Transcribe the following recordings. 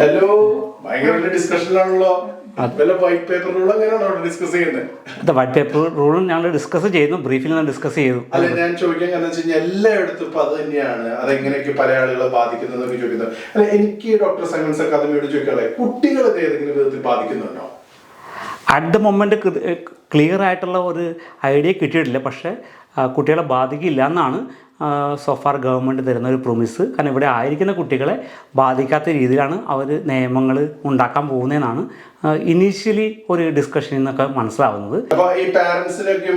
Hello ഭയങ്കര ഡിസ്കഷനിലാണല്ലോ white പേപ്പറിലുള്ള അങ്ങനെയാണോ ഡിസ്കസ് ചെയ്യുന്നത് വൈറ്റ് പേപ്പർ റൂളും ഞങ്ങൾ ഡിസ്കസ് ചെയ്യുന്നു ബ്രീഫിൽ നിന്ന് ഡിസ്കസ് ചെയ്തു അല്ല ഞാൻ ചോദിക്കാൻ കാരണം വെച്ച് കഴിഞ്ഞാൽ എല്ലായിടത്തും ഇപ്പൊ അത് തന്നെയാണ്. അതെങ്ങനെയൊക്കെ പല ആളുകളെ ബാധിക്കുന്നതെന്നൊക്കെ ചോദിക്കുന്നത്. അല്ല എനിക്ക് ഡോക്ടർ സയൻസ് അക്കാദമിയോട് ചോദിക്കാളെ കുട്ടികളെ ഇത് ഏതെങ്കിലും വിധത്തിൽ ബാധിക്കുന്നുണ്ടോ? അറ്റ് ദ മൊമെന്റ് ക്ലിയർ ആയിട്ടുള്ള ഒരു ഐഡിയ കിട്ടിയിട്ടില്ല. പക്ഷേ കുട്ടികളെ ബാധിക്കില്ല എന്നാണ് സോഫാർ ഗവൺമെന്റ് തരുന്ന ഒരു പ്രൊമിസ് കാരണം ഇവിടെ ആയിരിക്കുന്ന കുട്ടികളെ ബാധിക്കാത്ത രീതിയിലാണ് അവർ നിയമങ്ങൾ ഉണ്ടാക്കാൻ പോകുന്നതെന്നാണ് ഇനീഷ്യലി ഒരു ഡിസ്കഷനിൽ നിന്നൊക്കെ മനസ്സിലാവുന്നത്. അപ്പോൾ ഈ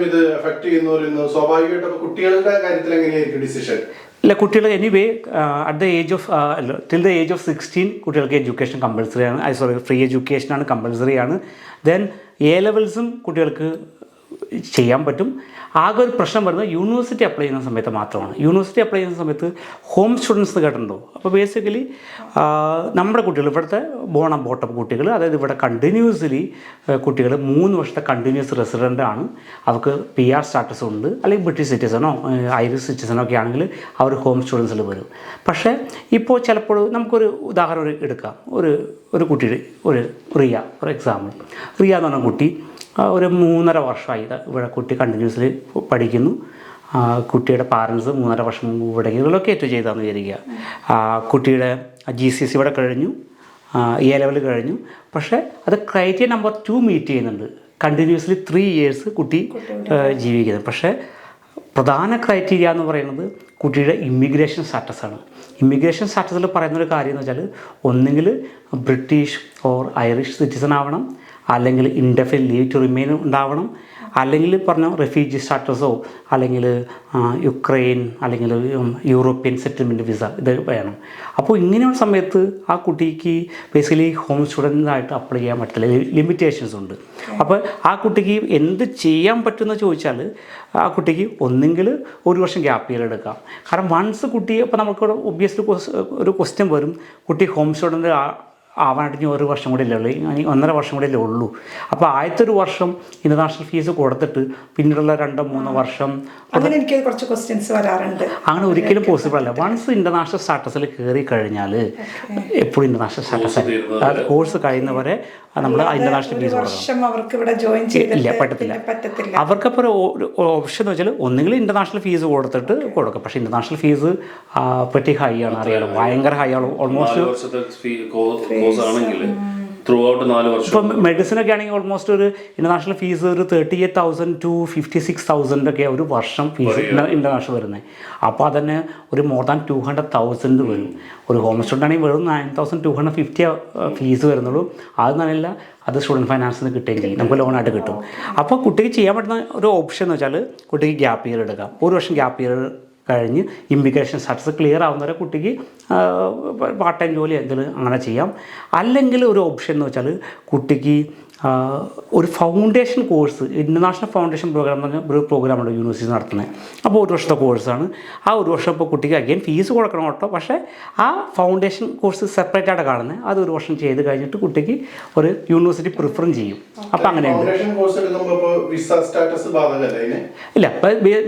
ഇത് എഫക്ട് ചെയ്യുന്ന പറയുന്നത് സ്വാഭാവികമായിട്ടും കുട്ടികളുടെ കാര്യത്തിൽ എങ്ങനെയായിരിക്കും ഡിസിഷൻ ഇല്ല കുട്ടികൾ anyway at the age of till the age of sixteen കുട്ടികൾക്ക് എഡ്യൂക്കേഷൻ കമ്പൽസറി ആണ്. ഐ സോറി ഫ്രീ എഡ്യൂക്കേഷനാണ് കമ്പൽസറിയാണ് ദെൻ എ ലെവൽസും കുട്ടികൾക്ക് ചെയ്യാൻ പറ്റും. ആകെ ഒരു പ്രശ്നം വരുന്നത് യൂണിവേഴ്സിറ്റി അപ്ലൈ ചെയ്യുന്ന സമയത്ത് മാത്രമാണ്. യൂണിവേഴ്സിറ്റി അപ്ലൈ ചെയ്യുന്ന സമയത്ത് ഹോം സ്റ്റുഡൻസ് കേട്ടിട്ടുണ്ടോ? അപ്പോൾ ബേസിക്കലി നമ്മുടെ കുട്ടികൾ ഇവിടുത്തെ ബോണം ബോട്ടപ്പ് കുട്ടികൾ അതായത് ഇവിടെ കണ്ടിന്യൂസ്ലി കുട്ടികൾ മൂന്ന് വർഷത്തെ കണ്ടിന്യൂസ് റെസിഡന്റ് ആണ്. അവർക്ക് പി ആർ സ്റ്റാറ്റസ് ഉണ്ട്. അല്ലെങ്കിൽ ബ്രിട്ടീഷ് സിറ്റിസണോ ഐറിഷ് സിറ്റിസണോ ഒക്കെ ആണെങ്കിൽ അവർ ഹോം സ്റ്റുഡൻസിൽ വരും. പക്ഷേ ഇപ്പോൾ ചിലപ്പോൾ നമുക്കൊരു ഉദാഹരണം എടുക്കാം. ഒരു ഒരു കുട്ടിയുടെ ഒരു റിയ ഫോർ എക്സാമ്പിൾ റിയ എന്ന് പറഞ്ഞ കുട്ടി ഒരു മൂന്നര വർഷമായി ഇത് ഇവിടെ കുട്ടി കണ്ടിന്യൂസ്ലി പഠിക്കുന്നു. കുട്ടിയുടെ പാരൻസ് മൂന്നര വർഷം ഇവിടെ റിലൊക്കേറ്റ് ചെയ്താന്ന് വിചാരിക്കുക. കുട്ടിയുടെ ജി സി എസ് ഇവിടെ കഴിഞ്ഞു. എ ലെവൽ കഴിഞ്ഞു. പക്ഷേ അത് ക്രൈറ്റീരിയ നമ്പർ ടു മീറ്റ് ചെയ്യുന്നുണ്ട്. കണ്ടിന്യൂസ്ലി ത്രീ ഇയേഴ്സ് കുട്ടി ജീവിക്കുന്നത് പക്ഷേ പ്രധാന ക്രൈറ്റീരിയ എന്ന് പറയുന്നത് കുട്ടിയുടെ ഇമിഗ്രേഷൻ സ്റ്റാറ്റസാണ് ഇമിഗ്രേഷൻ ഇമ്മിഗ്രേഷൻ സ്റ്റാറ്റസിൽ പറയുന്നൊരു കാര്യം എന്ന് വെച്ചാൽ ഒന്നുകിൽ ബ്രിട്ടീഷ് ഓർ ഐറിഷ് സിറ്റിസൺ ആവണം. അല്ലെങ്കിൽ ഇൻഡെഫിൻ ലീവ് ടു റിമെയിൻ ഉണ്ടാവണം. അല്ലെങ്കിൽ പറഞ്ഞ റെഫ്യൂജി സ്റ്റാറ്റസോ അല്ലെങ്കിൽ യുക്രൈൻ അല്ലെങ്കിൽ യൂറോപ്യൻ സെറ്റിൽമെന്റ് വിസ ഇത് വേണം. അപ്പോൾ ഇങ്ങനെയുള്ള സമയത്ത് ആ കുട്ടിക്ക് ബേസിക്കലി ഹോം സ്റ്റുഡന്റായിട്ട് അപ്ലൈ ചെയ്യാൻ പറ്റില്ല. ലിമിറ്റേഷൻസ് ഉണ്ട്. അപ്പോൾ ആ കുട്ടിക്ക് എന്ത് ചെയ്യാൻ പറ്റുമെന്ന് ചോദിച്ചാൽ ആ കുട്ടിക്ക് ഒന്നെങ്കിൽ ഒരു വർഷം ഗ്യാപ്പ് ഇയർ എടുക്കാം. കാരണം വൺസ് കുട്ടി ഇപ്പോൾ നമുക്ക് ഒബ്വിയസ്ലി ഒരു ക്വസ്റ്റ്യൻ വരും. കുട്ടി ഹോം സ്റ്റുഡന്റ് ആവാനായിട്ട് ഇനി ഒരു വർഷം കൂടി അല്ലേ ഉള്ളൂ. ഇനി ഒന്നര വർഷം കൂടി അല്ലേ ഉള്ളൂ. അപ്പോൾ ആദ്യത്തെ ഒരു വർഷം ഇന്റർനാഷണൽ ഫീസ് കൊടുത്തിട്ട് പിന്നീടുള്ള രണ്ടോ മൂന്നോ വർഷം അങ്ങനെ എനിക്ക് കുറച്ച് ക്വസ്റ്റ്യൻസ് വരാറുണ്ട്. അങ്ങനെ ഒരിക്കലും പോസിബിൾ അല്ല. വൺസ് ഇന്റർനാഷണൽ സ്റ്റാറ്റസിൽ കയറി കഴിഞ്ഞാൽ എപ്പോഴും ഇന്റർനാഷണൽ സ്റ്റാറ്റസ് കോഴ്സ് കഴിയുന്നവരെ നമ്മൾ ഇന്റർനാഷണൽ ഫീസ് കൊടുക്കണം. അവർക്ക് ഇവിടെ ജോയിൻ ഇല്ല ചെയ്തിട്ട് പറ്റത്തില്ല. അവർക്കപ്പോൾ ഒരു ഓപ്ഷൻ എന്ന് വെച്ചാൽ ഒന്നുകിൽ ഇന്റർനാഷണൽ ഫീസ് കൊടുത്തിട്ട് കൊടുക്കും. പക്ഷേ ഇന്റർനാഷണൽ ഫീസ് പറ്റി ഹൈ ആണ് അറിയാലോ. ഭയങ്കര ഹൈ ആണ്. ഓൾമോസ്റ്റ് കോഴ്സ് ആണെങ്കിൽ ത്രൂ ഔട്ട് നാല് വർഷം. ഇപ്പം മെഡിസിനൊക്കെ ആണെങ്കിൽ ഓൾമോസ്റ്റ് ഒരു ഇന്റർനാഷണൽ ഫീസ് ഒരു thirty eight thousand to fifty six thousand ഒക്കെ ഒരു വർഷം ഫീസ് ഇന്റർനാഷണൽ വരുന്നത് അപ്പോൾ അതന്നെ ഒരു more than two hundred thousand വരും. ഒരു ഹോം സ്റ്റുഡന്റ് ആണെങ്കിൽ വെറും nine thousand two hundred fifty fees വരുന്നുള്ളൂ. അത് നല്ല അത് സ്റ്റുഡന്റ് ഫൈനാൻസിൽ നിന്ന് കിട്ടുമെങ്കിൽ നമുക്ക് ലോണായിട്ട് കിട്ടും. അപ്പോൾ കുട്ടിക്ക് ചെയ്യാൻ പറ്റുന്ന ഒരു ഓപ്ഷൻ എന്ന് വെച്ചാൽ കുട്ടിക്ക് ഗ്യാപ്പ് ഇയർ എടുക്കാം. ഒരു വർഷം ഗ്യാപ്പ് ഇയർ കഴിഞ്ഞ് ഇമിഗ്രേഷൻ സ്റ്റാറ്റസ് ക്ലിയർ ആവുന്നവരെ കുട്ടിക്ക് പാർട്ട് ടൈം ജോലി എന്തെങ്കിലും അങ്ങനെ ചെയ്യാം. അല്ലെങ്കിൽ ഒരു ഓപ്ഷൻ എന്ന് വെച്ചാൽ കുട്ടിക്ക് ഒരു foundation course international foundation programme എന്ന് പറഞ്ഞ ഒരു പ്രോഗ്രാമുണ്ട് യൂണിവേഴ്സിറ്റി നടത്തുന്നത് അപ്പോൾ ഒരു വർഷത്തെ കോഴ്സാണ് ആ ഒരു വർഷം ഇപ്പോൾ കുട്ടിക്ക് അഗൈൻ ഫീസ് കൊടുക്കണം കേട്ടോ. പക്ഷേ ആ ഫൗണ്ടേഷൻ കോഴ്സ് സെപ്പറേറ്റ് ആയിട്ട് കാണുന്നത് അത് ഒരു വർഷം ചെയ്ത് കഴിഞ്ഞിട്ട് കുട്ടിക്ക് ഒരു യൂണിവേഴ്സിറ്റി പ്രിഫറും ചെയ്യും. അപ്പോൾ അങ്ങനെയുണ്ട്. വിസ സ്റ്റാറ്റസ് ഇല്ല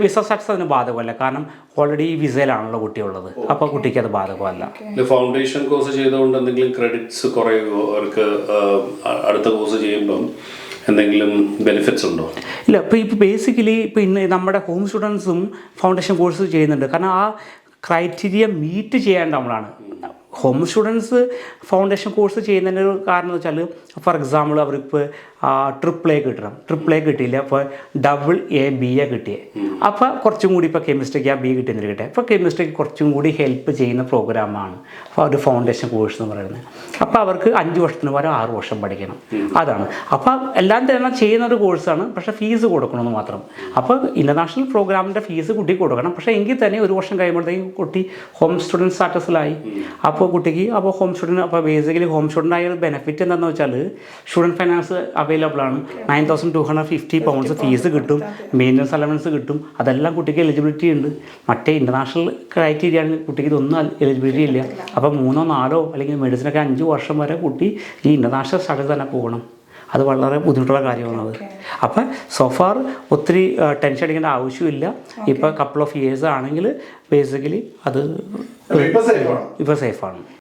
വിസ സ്റ്റാറ്റസ് അതിന് ബാധകമല്ല. കാരണം ഓൾറെഡി വിസയിലാണല്ലോ കുട്ടിയുള്ളത്. അപ്പൊ കുട്ടിക്ക് അത് ബാധകമല്ല ഫൗണ്ടേഷൻ കോഴ്സ് ചെയ്തുകൊണ്ട് എന്തെങ്കിലും ക്രെഡിറ്റ്സ് കുറയുമോ അവർക്ക് അടുത്ത കോഴ്സ് ചെയ്യുമ്പം എന്തെങ്കിലും ബെനിഫിറ്റ്സ് ഉണ്ടോ? ഇല്ല ഇപ്പോൾ ഇപ്പോൾ ബേസിക്കലി പിന്നെ ഇന്ന് നമ്മുടെ ഹോം സ്റ്റുഡൻസും ഫൗണ്ടേഷൻ കോഴ്സ് ചെയ്യുന്നുണ്ട്. കാരണം ആ ക്രൈറ്റീരിയ മീറ്റ് ചെയ്യേണ്ട നമ്മളാണ്. ഹോം സ്റ്റുഡൻസ് ഫൗണ്ടേഷൻ കോഴ്സ് ചെയ്യുന്നതിന്റെ ഒരു കാരണം എന്ന് വെച്ചാൽ ഫോർ എക്സാമ്പിൾ അവർക്ക് ട്രിപ്പിൾ എ കിട്ടണം. ട്രിപ്പിൾ എ കിട്ടിയില്ല അപ്പോൾ ഡബിൾ എ ബി എ കിട്ടിയേ. അപ്പോൾ കുറച്ചും കൂടി ഇപ്പോൾ കെമിസ്ട്രിക്ക് ആ ബി കിട്ടുന്നതിൽ കിട്ടെ. അപ്പോൾ കെമിസ്ട്രിക്ക് കുറച്ചും കൂടി ഹെൽപ്പ് ചെയ്യുന്ന പ്രോഗ്രാമാണ് ഒരു ഫൗണ്ടേഷൻ കോഴ്സ് എന്ന് പറയുന്നത്. അപ്പോൾ അവർക്ക് അഞ്ച് വർഷത്തിന് പകരം ആറ് വർഷം പഠിക്കണം. അതാണ്. അപ്പോൾ എല്ലാം തന്നെ ചെയ്യുന്ന ഒരു കോഴ്സാണ് പക്ഷേ ഫീസ് കൊടുക്കണമെന്ന് മാത്രം. അപ്പോൾ ഇന്റർനാഷണൽ പ്രോഗ്രാമിന്റെ ഫീസ് കുട്ടി കൊടുക്കണം. പക്ഷേ എങ്കിൽ തന്നെ ഒരു വർഷം കഴിയുമ്പോഴത്തേക്കും കുട്ടി ഹോം സ്റ്റുഡന്റ് സ്റ്റാറ്റസിലായി അപ്പോൾ കുട്ടിക്ക് അപ്പോൾ ഹോം സ്റ്റുഡന്റ് അപ്പോൾ ബേസിക്കലി ഹോം സ്റ്റുഡന്റ് ആയ ഒരു ബെനിഫിറ്റ് എന്താണെന്ന് വെച്ചാൽ സ്റ്റുഡന്റ് ഫൈനാൻസ് അവൈലബിൾ ആണ്. Nine thousand two hundred fifty pounds fees കിട്ടും. മെയിന്റനൻസ് അലവൻസ് കിട്ടും. അതെല്ലാം കുട്ടിക്ക് എലിജിബിലിറ്റി ഉണ്ട്. മറ്റേ ഇന്റർനാഷണൽ ക്രൈറ്റീരിയ ആണ് കുട്ടിക്ക് ഇതൊന്നും എലിജിബിലിറ്റി ഇല്ല. അപ്പോൾ മൂന്നോ നാലോ അല്ലെങ്കിൽ മെഡിസിനൊക്കെ അഞ്ച് വർഷം വരെ കുട്ടി ഈ ഇന്റർനാഷണൽ സ്റ്റാറ്റസ് തന്നെ പോകണം. അത് വളരെ ബുദ്ധിമുട്ടുള്ള കാര്യമാണ് അത് അപ്പം സോഫാർ ഒത്തിരി ടെൻഷൻ അടിക്കേണ്ട ആവശ്യമില്ല. ഇപ്പോൾ കപ്പിൾ ഓഫ് ഇയേഴ്സ് ആണെങ്കിൽ ബേസിക്കലി അത് ഇപ്പൊ സേഫ് ആണ്. ഇപ്പോൾ സേഫാണ്